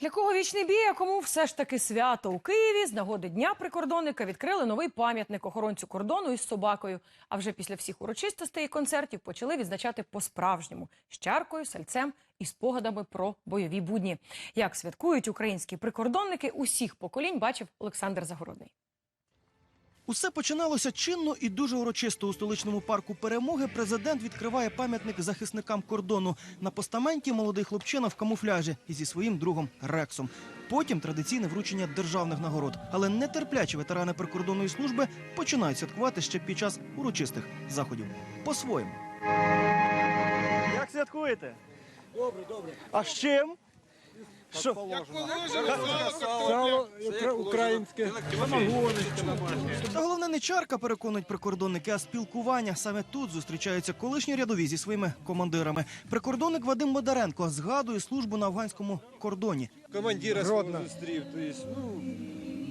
Для кого вічний бій, а кому все ж таки свято у Києві з нагоди дня прикордонника відкрили новий пам'ятник охоронцю кордону із собакою. А вже після всіх урочистостей і концертів почали відзначати по-справжньому з чаркою, сальцем і спогадами про бойові будні. Як святкують українські прикордонники усіх поколінь, бачив Олександр Загородний. Усе починалося чинно і дуже урочисто. У столичному парку перемоги президент відкриває пам'ятник захисникам кордону. На постаменті молодий хлопчина в камуфляжі і зі своїм другом Рексом. Потім традиційне вручення державних нагород. Але нетерплячі ветерани прикордонної служби починають святкувати ще під час урочистих заходів. По-своєму. Як святкуєте? Добре, добре. А з чим? Що? Сало укра- українське. Та головне не чарка, переконують прикордонники, а спілкування. Саме тут зустрічаються колишні рядові зі своїми командирами. Прикордонник Вадим Бодаренко згадує службу на афганському кордоні. командира свого зустрів. Тобто, ну,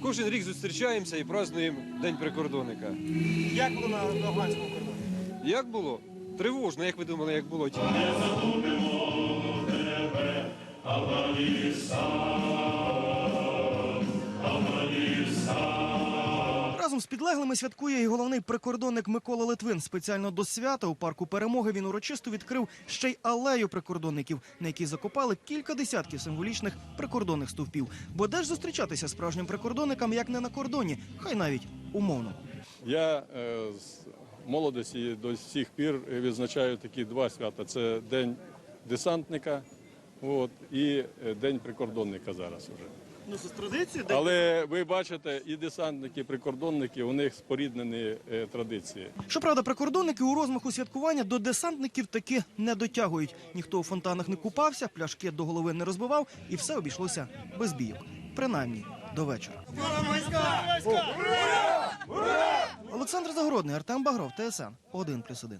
кожен рік зустрічаємося і празднуємо День прикордонника. Як було на на афганському кордоні? Як було? Тривожно, як ви думали, як було? Разом з підлеглими святкує і головний прикордонник Микола Литвин. Спеціально до свята у парку перемоги він урочисто відкрив ще й алею прикордонників, на якій закопали кілька десятків символічних прикордонних стовпів. Бо де ж зустрічатися справжнім прикордонникам, як не на кордоні, хай навіть умовно. Я е, з молодості до сих пір відзначаю такі два свята: це День десантника от, і е, День прикордонника зараз уже. Ну, з традиції, де Але ви бачите, і десантники, і прикордонники, у них споріднені е, традиції. Щоправда, прикордонники у розмаху святкування до десантників таки не дотягують. Ніхто у фонтанах не купався, пляшки до голови не розбивав, і все обійшлося без бійок. Принаймні до вечора. Олександр Загородний, Артем Багров, ТСН 1+,1.